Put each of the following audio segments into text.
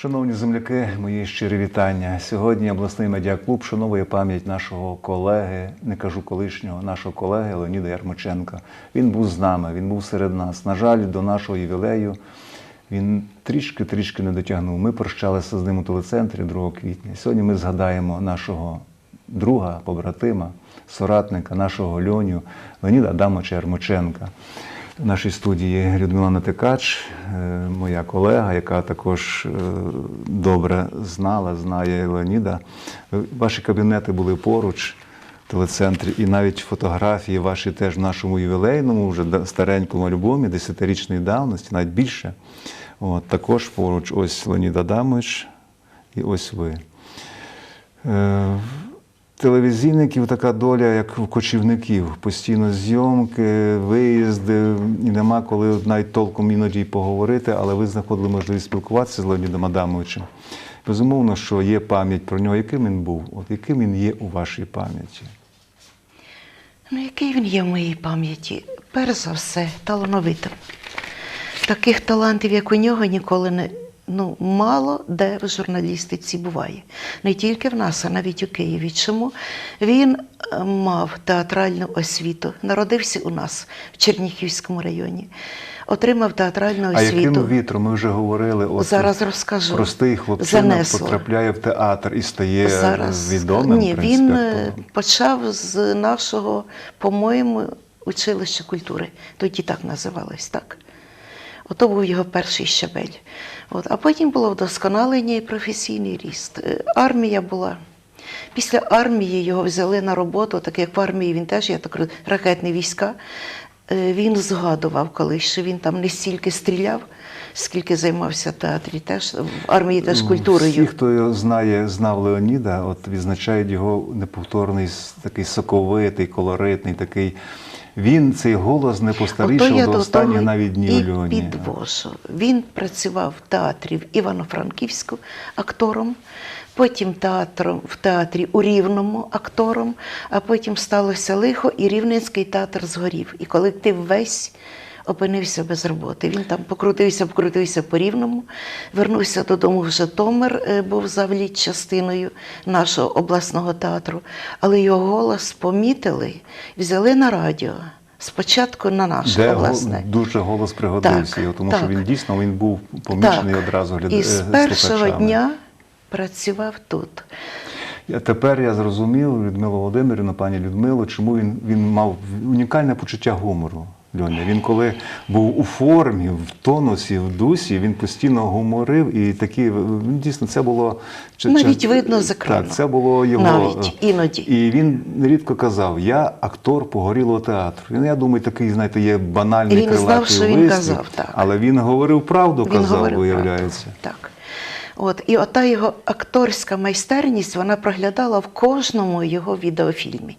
Шановні земляки, мої щирі вітання. Сьогодні обласний медіаклуб шановує пам'ять нашого колеги, не кажу колишнього, нашого колеги Леоніда Ярмоченка. Він був з нами, він був серед нас. На жаль, до нашого ювілею він трішки-трішки не дотягнув. Ми прощалися з ним у телецентрі 2 квітня. Сьогодні ми згадаємо нашого друга, побратима, соратника, нашого Льоню Леоніда Адамовича Ярмоченка. В нашій студії Людмила Натикач, е, моя колега, яка також е, добре знала, знає Леоніда. Ваші кабінети були поруч в телецентрі, і навіть фотографії ваші теж в нашому ювілейному, вже старенькому альбомі, десятирічної давності, навіть більше. От, також поруч ось Леонід Адамович і ось ви. Телевізійників така доля, як у кочівників. Постійно зйомки, виїзди, і нема коли навіть толком іноді поговорити, але ви знаходили можливість спілкуватися з Леонідом Адамовичем. Безумовно, що є пам'ять про нього, яким він був, от яким він є у вашій пам'яті. Ну, який він є в моїй пам'яті? Перш за все, талановитим. Таких талантів, як у нього, ніколи не ну, мало де в журналістиці буває. Не тільки в нас, а навіть у Києві. Чому він е, мав театральну освіту, народився у нас в Черніхівському районі, отримав театральну А освіту. яким вітром ми вже говорили, от Зараз розкажу. простий хлопчина Занесло. потрапляє в театр і стає Зараз відомим. ні, принципі, він е, почав з нашого, по-моєму, училища культури. Тоді так називалось, так? Ото був його перший щабель. От. А потім було вдосконалення і професійний ріст. Е, Армія була. Після армії його взяли на роботу, так як в армії він теж, я так кажу, ракетні війська. Е, Він згадував колись, що він там не стільки стріляв, скільки займався театрі, теж в армії теж культурою. Всі, хто його знає, знав Леоніда, от відзначають його неповторний, такий соковитий, колоритний, такий. Він цей голос не постарішав до останніх навіть днів і Льоні. підвожу. Він працював в театрі в Івано-Франківську актором, потім театром, в театрі у Рівному актором, а потім сталося лихо, і Рівненський театр згорів. І колектив весь опинився без роботи. Він там покрутився, покрутився по рівному, вернувся додому в Житомир, е, був завліт частиною нашого обласного театру. Але його голос помітили, взяли на радіо. Спочатку на наше Де обласне. дуже голос пригодився, Так, його, тому так. що він дійсно він був помічений Так. одразу гляд... І з е, першого слухачами. дня працював тут. Я- Тепер я зрозумів, Людмила Володимирівна, пані Людмило, чому він, він мав унікальне почуття гумору. Льоня. Він коли був у формі, в тонусі, в дусі, він постійно гуморив і такі дійсно це було чи- Навіть чи- видно з. Так, це було його Навіть, е, іноді. І він нерідко казав: Я актор погорілого театру. Він, я думаю, такий, знаєте, є банальний він знав, крилатий що він казав, так. але він говорив правду, Він казав, говорив виявляється. правду. Так. От, і ота його акторська майстерність вона проглядала в кожному його відеофільмі.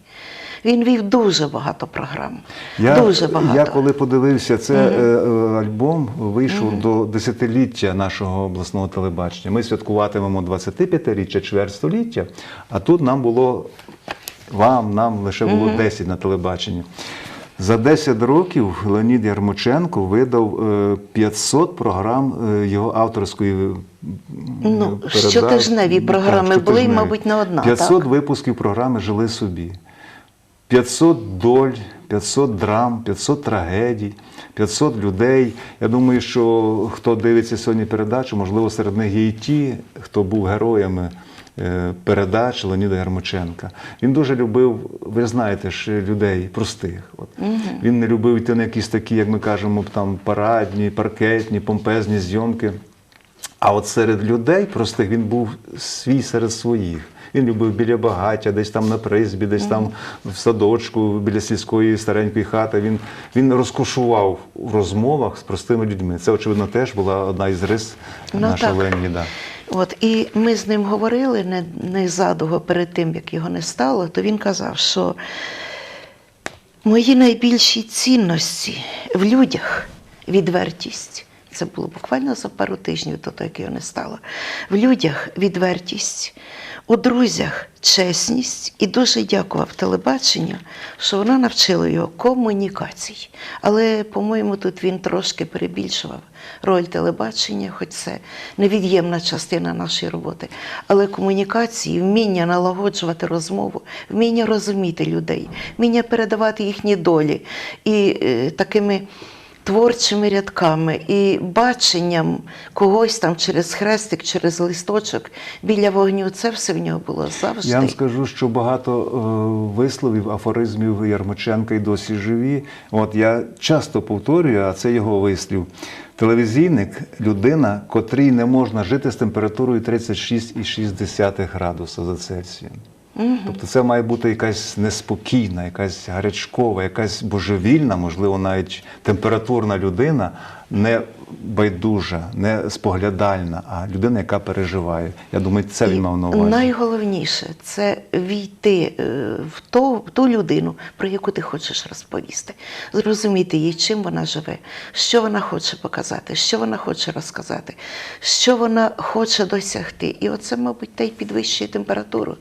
Він вів дуже багато програм. Я, дуже багато. я коли подивився це е, е, альбом, вийшов до десятиліття нашого обласного телебачення. Ми святкуватимемо 25-річчя, чверть століття, а тут нам було вам, нам лише було 10 на телебаченні. За 10 років Леонід Ярмоченко видав е, 500 програм е, його авторської Ну, передачі. щотижневі Так, програми були, мабуть, не одна, 500 так? випусків програми Жили собі. 500 доль, 500 драм, 500 трагедій, 500 людей. Я думаю, що хто дивиться сьогодні передачу, можливо, серед них є і ті, хто був героями е, передач Леоніда Ярмоченка. Він дуже любив, ви знаєте ж, людей простих. От. Він не любив йти на якісь такі, як ми кажемо, там парадні, паркетні, помпезні зйомки. А от серед людей простих він був свій серед своїх. Він любив біля багаття, десь там на призбі, десь там в садочку, біля сільської старенької хати. Він, він розкошував у розмовах з простими людьми. Це, очевидно, теж була одна із рис Ну, нашого так. Леніда. От, і ми з ним говорили не, не задовго перед тим, як його не стало, то він казав, що мої найбільші цінності в людях відвертість, Це було буквально за пару тижнів до того, як його не стало. В людях відвертість, у друзях чесність і дуже дякував телебаченню, що вона навчила його комунікацій. Але, по-моєму, тут він трошки перебільшував роль телебачення, хоч це невід'ємна частина нашої роботи. Але комунікації, вміння налагоджувати розмову, вміння розуміти людей, вміння передавати їхні долі і е, такими творчими рядками і баченням когось там через хрестик, через листочок біля вогню. Це все в нього було завжди. Я вам скажу, що багато е, висловів, афоризмів Ярмоченка й досі живі. От я часто повторюю, а це його вислів. Телевізійник людина, котрій не можна жити з температурою 36,6 градуса за Цельсієм. Тобто це має бути якась неспокійна, якась гарячкова, якась божевільна, можливо, навіть температурна людина, не байдужа, не споглядальна, а людина, яка переживає. Я думаю, це він мав на увазі. Найголовніше це війти е, в ту, в ту людину, про яку ти хочеш розповісти, зрозуміти її, чим вона живе, що вона хоче показати, що вона хоче розказати, що вона хоче досягти. І оце, мабуть, те й підвищує температуру.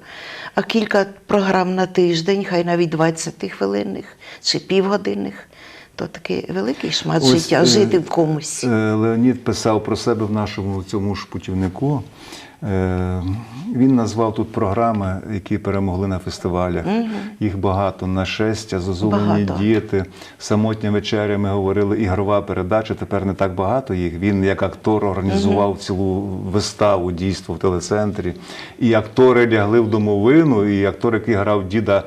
А кілька програм на тиждень, хай навіть 20 хвилинних чи півгодинних, то такий великий шмат Ось, життя е, жити в комусь. Е, Леонід писав про себе в нашому цьому ж путівнику. Е, Він назвав тут програми, які перемогли на фестивалях. Їх багато. Нашестя, зозулені Багато. діти, самотня вечеря. Ми говорили, ігрова передача. Тепер не так багато їх. Він як актор організував цілу виставу, дійство в телецентрі. І актори лягли в домовину, і актор, який грав діда.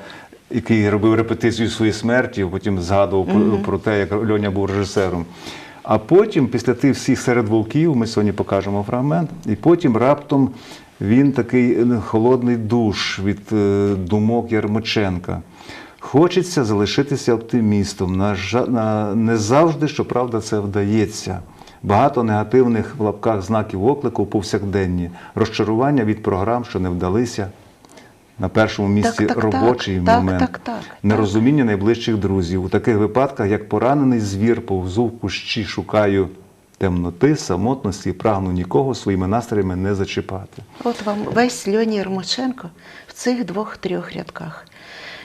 Який робив репетицію своєї смерті, потім згадував про, про те, як Льоня був режисером. А потім, після тих всіх серед вовків, ми сьогодні покажемо фрагмент, і потім раптом він такий е, холодний душ від е, думок Ярмоченка. Хочеться залишитися оптимістом. На, на, не завжди, щоправда, це вдається. Багато негативних в лапках знаків оклику повсякденні, розчарування від програм, що не вдалися. На першому місці так, так. робочий Так, момент, так, так, так. нерозуміння найближчих друзів. У таких випадках, як поранений звір, повзу в кущі, шукаю темноти, самотності і прагну нікого своїми настроями не зачіпати. От вам весь Льоні Ярмоченко в цих двох-трьох рядках.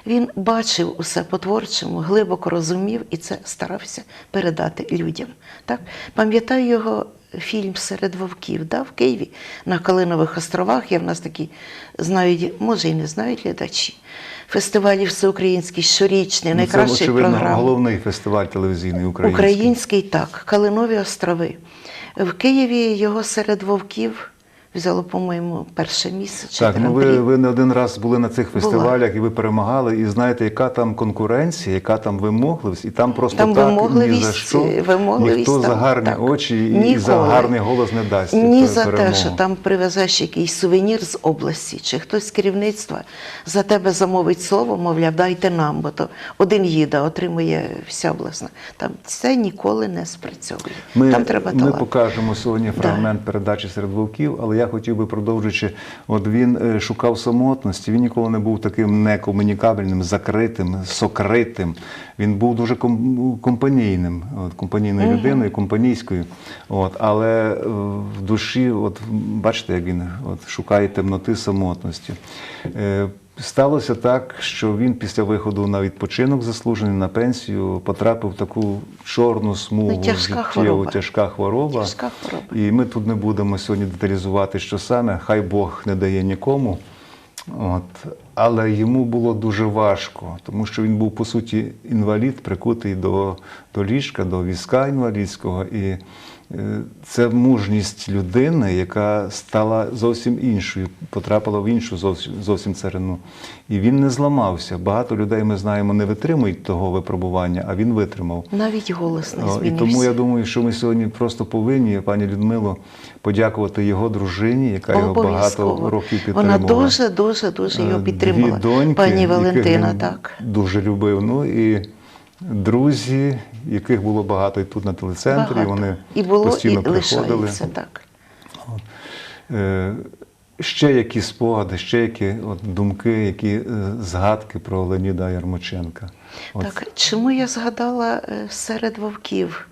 Він бачив усе по-творчому, глибоко розумів і це старався передати людям. Так? Пам'ятаю його фільм Серед вовків да, в Києві на Калинових островах. Я в нас такі знають, може і не знають глядачі. Фестивалі всеукраїнський, щорічний, найкращий найкращі це, очевидно, програм. головний фестиваль телевізійний український. Український так, Калинові острови. В Києві його серед вовків взяло, по-моєму, перше місце. Чи Так, ну ви, ви не один раз були на цих Була. фестивалях і ви перемагали, і знаєте, яка там конкуренція, яка там вимогливість, і там просто Там так ні за що вимогливість ніхто за гарні так. очі і, і за гарний голос не дасть. Ні за те, що там привезеш якийсь сувенір з області, чи хтось з керівництва за тебе замовить слово, мовляв, дайте нам, бо то один їде, отримує вся обласна. Там це ніколи не спрацьовує. Ми, там треба ми талант. покажемо сьогодні фрагмент передачі серед вовків, але я хотів би, продовжуючи, от він е, шукав самотності, він ніколи не був таким некомунікабельним, закритим, сокритим. Він був дуже компанійним, от, компанійною людиною, компанійською. От, але е, в душі, от бачите, як він от, шукає темноти самотності. Сталося так, що він після виходу на відпочинок заслужений на пенсію потрапив в таку чорну смугу Ну, тяжка життєву, хвороба. тяжка хвороба. Тяжка хвороба. І ми тут не будемо сьогодні деталізувати, що саме, хай Бог не дає нікому. От. Але йому було дуже важко, тому що він був, по суті, інвалід, прикутий до, до ліжка, до візка інвалідського. І це мужність людини, яка стала зовсім іншою, потрапила в іншу зовсім, зовсім царину. І він не зламався. Багато людей, ми знаємо, не витримують того випробування, а він витримав. Навіть голос не О, І тому я думаю, що ми сьогодні просто повинні, пані Людмило, подякувати його дружині, яка його багато років Вона дуже, дуже, дуже його Е, підтримала. Дві доньки, Пані яких Валентина, він так. Дуже любив. Ну і друзі, яких було багато і тут на телецентрі, Багато. вони і було, постійно і приходили. лишається так. Е, Ще які спогади, ще які от, думки, які е, згадки про Леоніда Ярмоченка. От Так, чому я згадала е, серед вовків?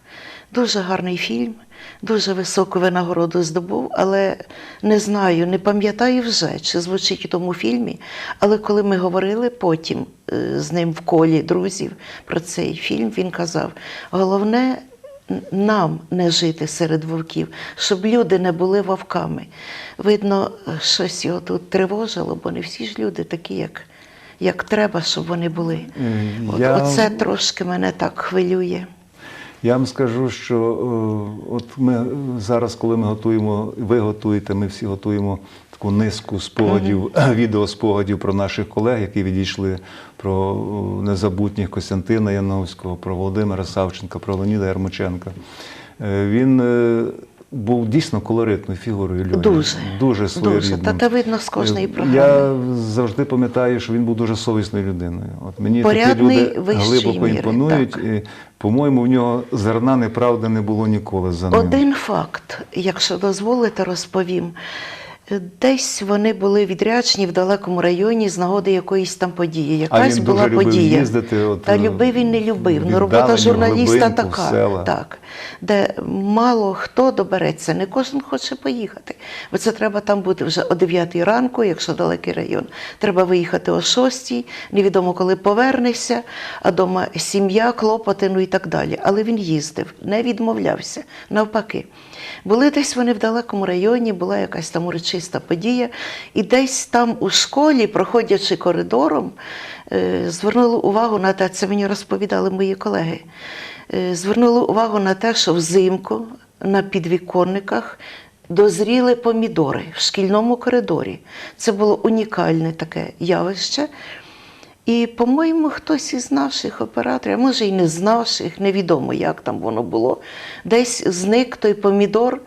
Дуже гарний фільм, дуже високу винагороду здобув, але не знаю, не пам'ятаю вже, чи звучить у тому фільмі. Але коли ми говорили потім е, з ним в колі друзів про цей фільм, він казав: головне нам не жити серед вовків, щоб люди не були вовками. Видно, щось його тут тривожило, бо не всі ж люди такі, як, як треба, щоб вони були. От, я- Оце трошки мене так хвилює. Я вам скажу, що е, от ми зараз, коли ми готуємо, ви готуєте, ми всі готуємо таку низку спогадів, відеоспогадів про наших колег, які відійшли про е, незабутніх Костянтина Яновського, про Володимира Савченка, про Леоніда Ярмоченка. Е, Він е, був дійсно колоритною фігурою Льоні. Дуже, дуже своєрідним. Та це видно з кожної програми. Я завжди пам'ятаю, що він був дуже совісною людиною. От мені такі люди глибоко міри, імпонують. так. І, по-моєму, в нього зерна неправди не було ніколи за ним. Один факт, якщо дозволите, розповім. Десь вони були відряджені в далекому районі з нагоди якоїсь там події. А Якась він була дуже любив подія. їздити, от, Та е, любив він не любив. Ну, робота журналіста така, села. так, де мало хто добереться, не кожен хоче поїхати. Бо це треба там бути вже о 9 ранку, якщо далекий район. Треба виїхати о 6, невідомо коли повернешся, а дома сім'я, клопоти, ну і так далі. Але він їздив, не відмовлявся. Навпаки. Були десь вони в далекому районі, була якась там урочиста подія, і десь там у школі, проходячи коридором, е, звернули увагу на те, це мені розповідали мої колеги. е, Звернули увагу на те, що взимку на підвіконниках дозріли помідори в шкільному коридорі. Це було унікальне таке явище. І, по-моєму, хтось із наших операторів, а може і не з наших, невідомо, як там воно було, десь зник той помідор,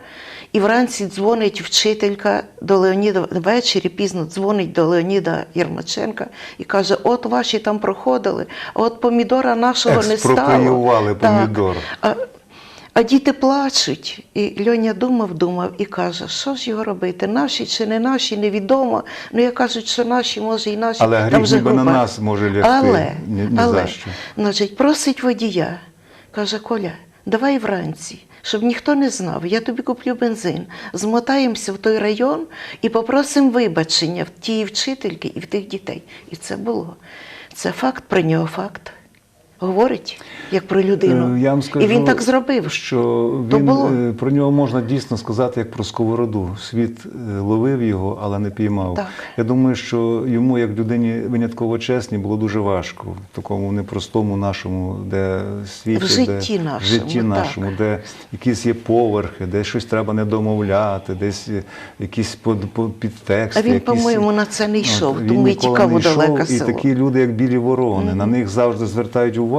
і вранці дзвонить вчителька до Леоніда, ввечері пізно дзвонить до Леоніда Єрмаченка і каже: От ваші там проходили, а от помідора нашого не стало. Експропріювали Так. помідор. А, а діти плачуть. І Льоня думав, думав і каже, що ж його робити? Наші чи не наші, невідомо. Ну, я кажуть, що наші, може, і наші. Але Там гріх вже ніби на група. нас може лягти. Але, Ні- ні але за що. значить, просить водія. Каже, Коля, давай вранці, щоб ніхто не знав. Я тобі куплю бензин. Змотаємося в той район і попросимо вибачення в тієї вчительки і в тих дітей. І це було. Це факт, про нього факт. Говорить, як про людину. Е, Я вам скажу, і він так зробив. Що То він, було. е, про нього можна дійсно сказати як про сковороду. Світ е, ловив його, але не піймав. Так. Я думаю, що йому, як людині винятково чесні, було дуже важко в такому непростому нашому, де світі, В житті де, нашому, житті так. нашому, де якісь є поверхи, де щось треба не домовляти, десь якісь підтексти. А він, якісь- по-моєму, на це не йшов, От, тому і І село. такі люди, як білі ворони, на них завжди звертають увагу.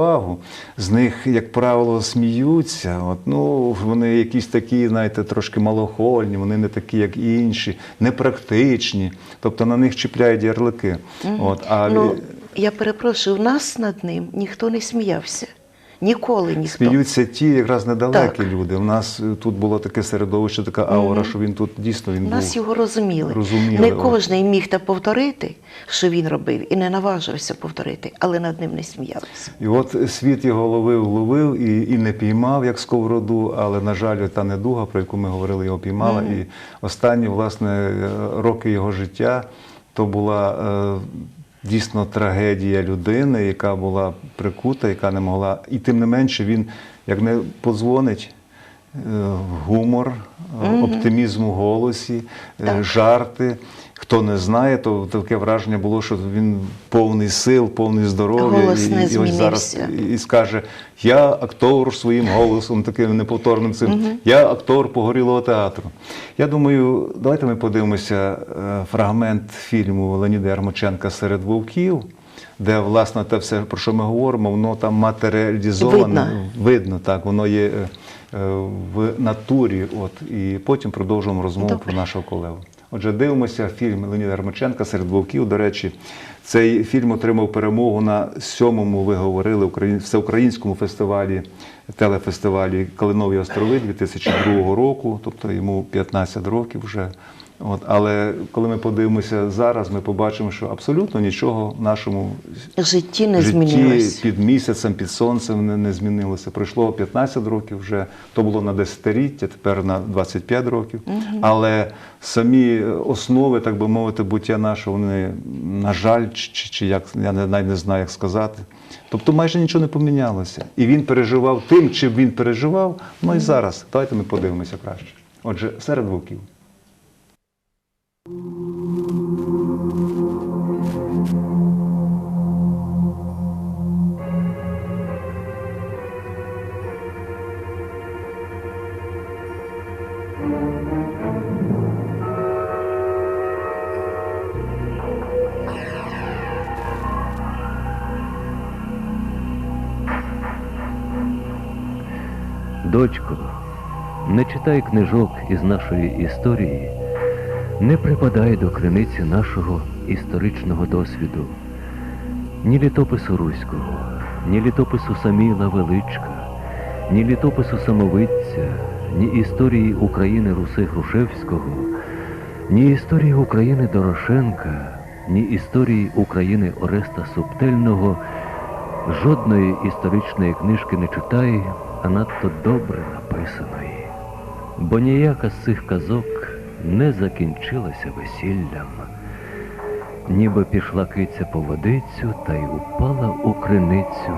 З них, як правило, сміються. От, ну, вони якісь такі, знаєте, трошки малохольні, вони не такі, як інші, непрактичні. Тобто на них чіпляють ярлики. От, а Ну, я перепрошую, в нас над ним ніхто не сміявся. Ніколи ніхто. сміються ті, якраз недалекі Так. люди. У нас е, тут було таке середовище, така аура, що він тут дійсно він Нас був. його розуміли. Розуміли, не кожен міг те повторити, що він робив, і не наважився повторити, але над ним не сміялися. І от світ його ловив, ловив і, і не піймав, як сковороду, але, на жаль, та недуга, про яку ми говорили, його піймала. І останні, власне, е, роки його життя то була е, дійсно трагедія людини, яка була прикута, яка не могла. І тим не менше він, як не подзвонить, е, гумор, е, оптимізм у голосі, е, Так. жарти. Хто не знає, то таке враження було, що він повний сил, повний здоров'я. Голос не і, і ось зараз і скаже: Я актор своїм голосом, таким неповторним цим, я актор погорілого театру. Я думаю, давайте ми подивимося е, фрагмент фільму Леоніда Ярмоченка Серед вовків. Де власне те все, про що ми говоримо, воно там матеріалізоване, Видно. видно так, воно є е, е, в натурі. От і потім продовжуємо розмову Добре. про нашого колегу. Отже, дивимося фільм Леоніда Армаченка серед вовків. До речі, цей фільм отримав перемогу на сьомому, ви говорили, Україн- всеукраїнському фестивалі, телефестивалі Калинові острови 2002 року, тобто йому 15 років вже. От, але коли ми подивимося зараз, ми побачимо, що абсолютно нічого в нашому житті не житті змінилось. під місяцем, під сонцем не, не змінилося. Пройшло 15 років вже, то було на десятиліття, тепер на 25 років. Але самі основи, так би мовити, буття нашого, вони, на жаль, чи, чи, чи як я не- навіть не знаю, як сказати. Тобто майже нічого не помінялося. І він переживав тим, чим він переживав, ну і зараз. Давайте ми подивимося краще. Отже, серед вовків. Дочко, не читай книжок із нашої історії, не припадай до криниці нашого історичного досвіду, ні літопису Руського, ні літопису Саміла Величка, ні літопису Самовидця, ні історії України Руси Грушевського, ні історії України Дорошенка, ні історії України Ореста Субтельного. Жодної історичної книжки не читай, а надто добре написаної. Бо ніяка з цих казок не закінчилася весіллям. Ніби пішла киця по водицю та й упала у криницю.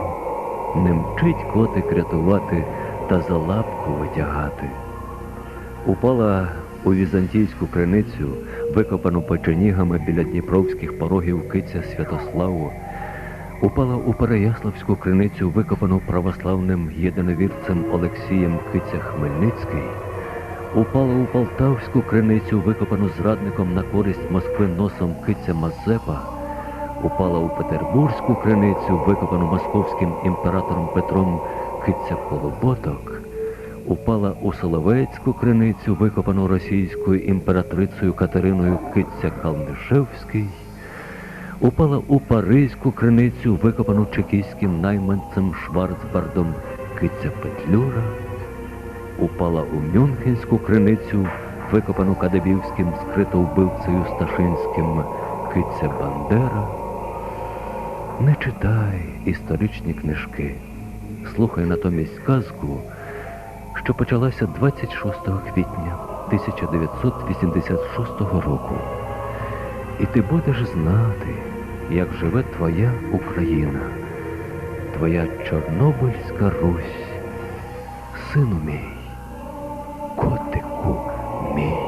Не мчить котик рятувати та за лапку витягати. Упала у візантійську криницю, викопану печенігами біля дніпровських порогів киця Святославу, упала у Переяславську криницю, викопану православним єдиновірцем Олексієм Киця Хмельницький, упала у Полтавську криницю, викопану зрадником на користь Москви носом Киця Мазепа, упала у Петербурзьку криницю, викопану московським імператором Петром Киця Колоботок, упала у Соловецьку криницю, викопану російською імператрицею Катериною Киця Калнишевський, упала у Паризьку криницю, викопану чекійським найманцем Шварцбардом Киця Петлюра, упала у Мюнхенську криницю, викопану кадебівським скритовбивцею Сташинським Киця Бандера. Не читай історичні книжки, слухай натомість казку, що почалася 26 квітня 1986 року. І ти будеш знати, як живе твоя Україна, твоя Чорнобильська Русь, сину мій, котику мій.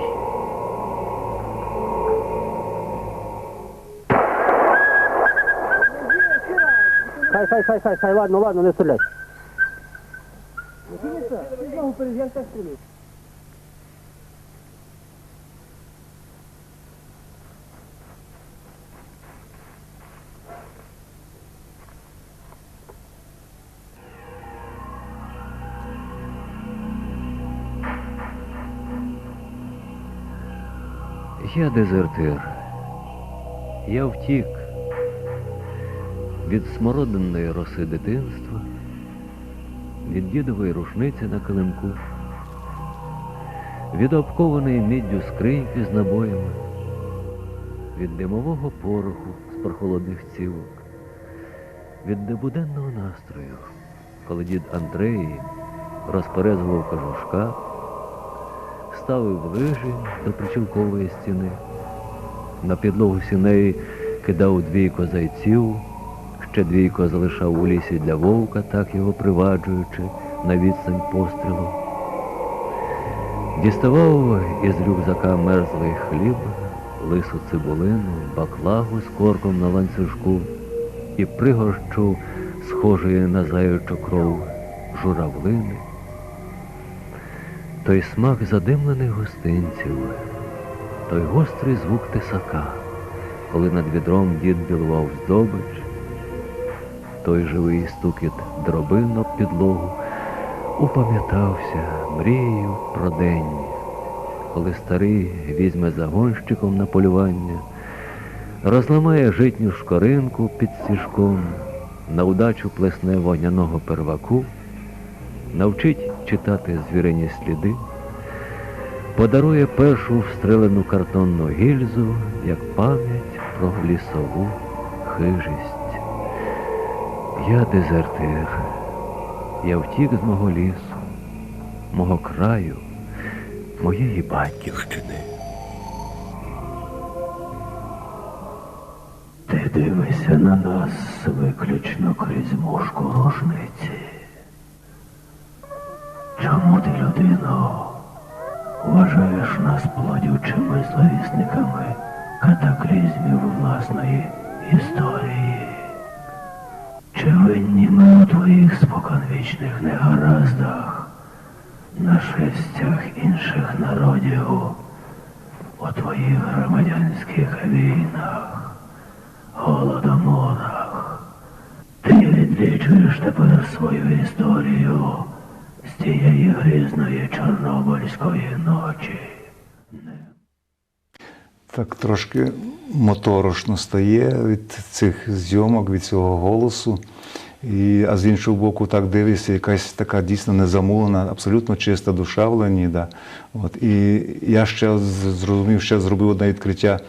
Хай, хай, хай, хай, хай, ладно, ладно, не стріляй. Я дезертир. Я втік від смородинної роси дитинства, від дідової рушниці на килимку, від обкованої міддю скриньки з набоями, від димового пороху з прохолодних цівок, від небуденного настрою, коли дід Андрей розперезував кажушка, ставив лижі до причілкової стіни, на підлогу сіней кидав двійко зайців, ще двійко залишав у лісі для вовка, так його приваджуючи на відстань пострілу. Діставав із рюкзака мерзлий хліб, лису цибулину, баклагу з корком на ланцюжку і пригорщу, схожої на заячу кров, журавлини. Той смак задимлених гостинців, той гострий звук тисака, коли над відром дід білував здобич, той живий стукіт дробин об підлогу, упам'ятався мрією про день, коли старий візьме загонщиком на полювання, розламає житню шкоринку під стіжком, на удачу плесне вогняного перваку, навчить читати звірині сліди, подарує першу встрелену картонну гільзу як пам'ять про лісову хижість. Я дезертир, я втік з мого лісу, мого краю, моєї батьківщини. Ти дивишся на нас виключно крізь мушку рушниці. Чому ти, людино, вважаєш нас плодючими зловісниками катаклізмів власної історії? Чи винні ми у твоїх споконвічних негараздах, нашестях інших народів, у твоїх громадянських війнах? голодоморах. Ти відлічуєш тепер свою історію з тієї грізної чорнобильської ночі. Так трошки моторошно стає від цих зйомок, від цього голосу. І, а з іншого боку, так дивишся, якась така дійсно незамулена, абсолютно чиста душа в Леоніда. От. І я ще зрозумів, ще зробив одне відкриття.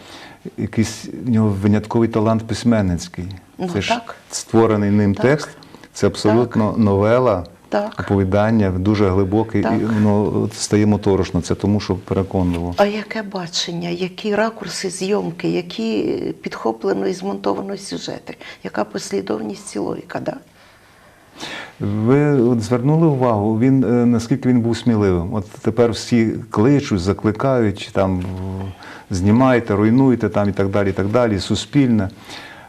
Якийсь в нього винятковий талант письменницький. Ну, це ж створений ним Так. текст, це абсолютно новела, Так. оповідання, дуже глибоке, Так. і воно стає моторошно. Це тому, що переконливо. А яке бачення, які ракурси зйомки, які підхоплено і змонтовано сюжети, яка послідовність і логіка, да? Ви от звернули увагу, він е, наскільки він був сміливим. От тепер всі кличуть, закликають там знімайте, руйнуйте там і так далі, і так далі, суспільне.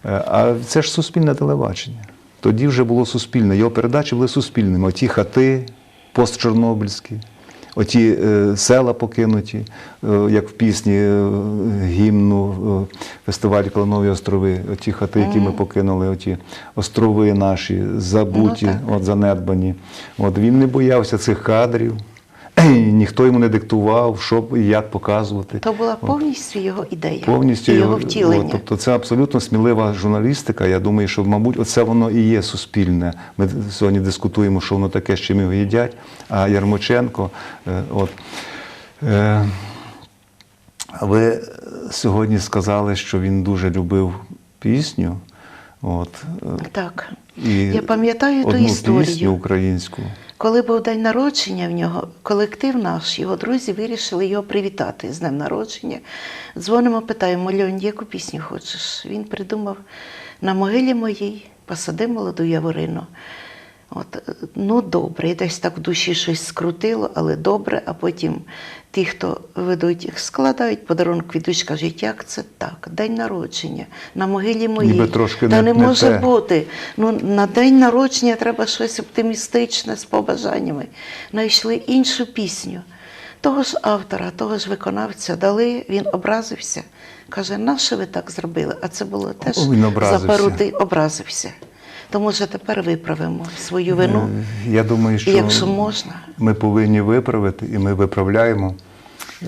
Е, А це ж суспільне телебачення. Тоді вже було суспільне. Його передачі були суспільними. Оті хати постчорнобильські, оті е, села покинуті, е, як в пісні е, гімну е, фестивалі Кланові острови, оті хати, які ми покинули, оті острови наші, забуті, Ну, так. от, занедбані. От, він не боявся цих кадрів, ніхто йому не диктував, що і як показувати. То була повністю його ідея, Повністю і його втілення. От, тобто це абсолютно смілива журналістика. Я думаю, що, мабуть, оце воно і є суспільне. Ми сьогодні дискутуємо, що воно таке, з чим його їдять. А Ярмоченко, е, от. Е, ви сьогодні сказали, що він дуже любив пісню. От, е, Так. і Я пам'ятаю ту історію. пісню українську. Коли був день народження в нього, колектив наш, його друзі вирішили його привітати з днем народження. Дзвонимо, питаємо, Льонь, яку пісню хочеш? Він придумав на могилі моїй посади молоду яворину. От, ну добре, і десь так в душі щось скрутило, але добре. А потім ті, хто ведуть, складають подарунок душі, кажуть, як це так? День народження на могилі моїй. Ніби трошки Та не- не, може те. бути. Ну, на день народження треба щось оптимістичне з побажаннями. Знайшли іншу пісню. Того ж автора, того ж виконавця дали, він образився. Каже, нащо ви так зробили? А це було теж за пару ти образився. Тому що тепер виправимо свою вину. Е, Я думаю, що якщо можна. ми повинні виправити, і ми виправляємо.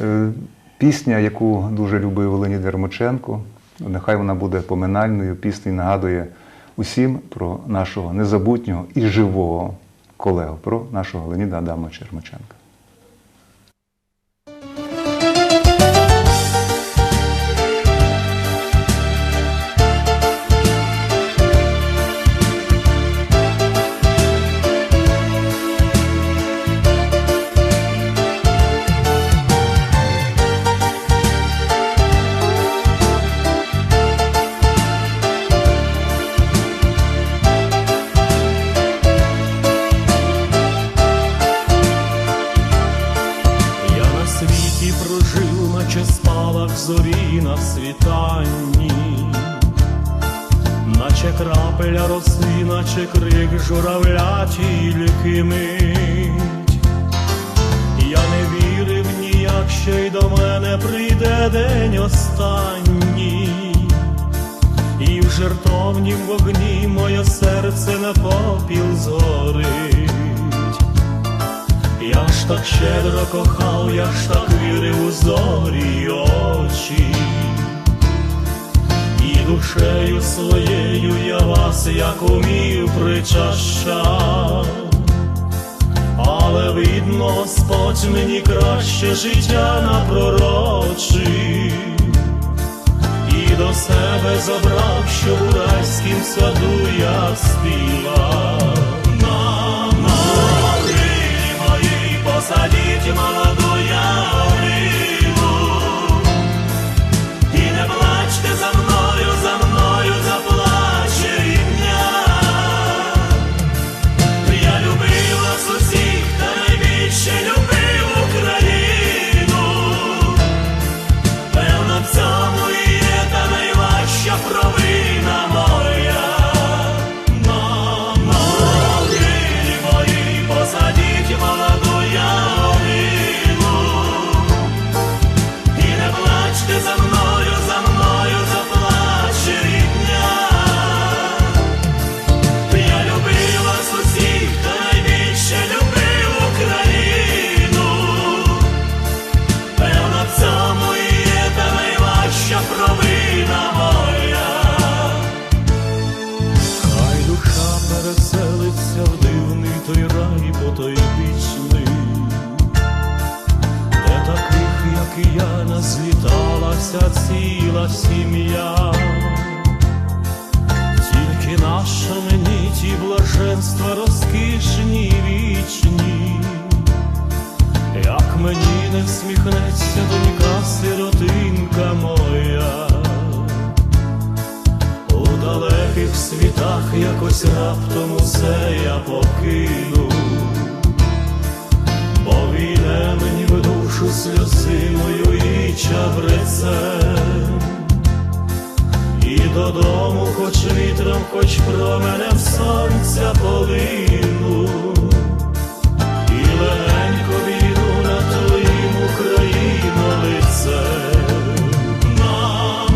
Е, Пісня, яку дуже любив Леонід Ярмоченко, нехай вона буде поминальною. Пісня нагадує усім про нашого незабутнього і живого колегу, про нашого Леоніда Адамовича Ярмоченка. Що й до мене прийде день останній, і в жертовнім вогні моє серце на попіл згорить. Я ж так щедро кохав, я ж так вірив у зорі очі, і душею своєю я вас як умів причащав, але видно, Господь мені краще життя напророчив і до себе забрав, що в райськім саду я співав. На могилі моїй посадіть молоду а шаленіті блаженства розкішні вічні, як мені не всміхнеться донька сиротинка моя, у далеких світах якось раптом усе я покину, бо війне мені в душу сльози мою і чабрецем додому, хоч вітром, хоч променем сонця повину, і легенько війну на твоїм Україну лице, на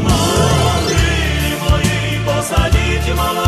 морі моїй посадіть мала.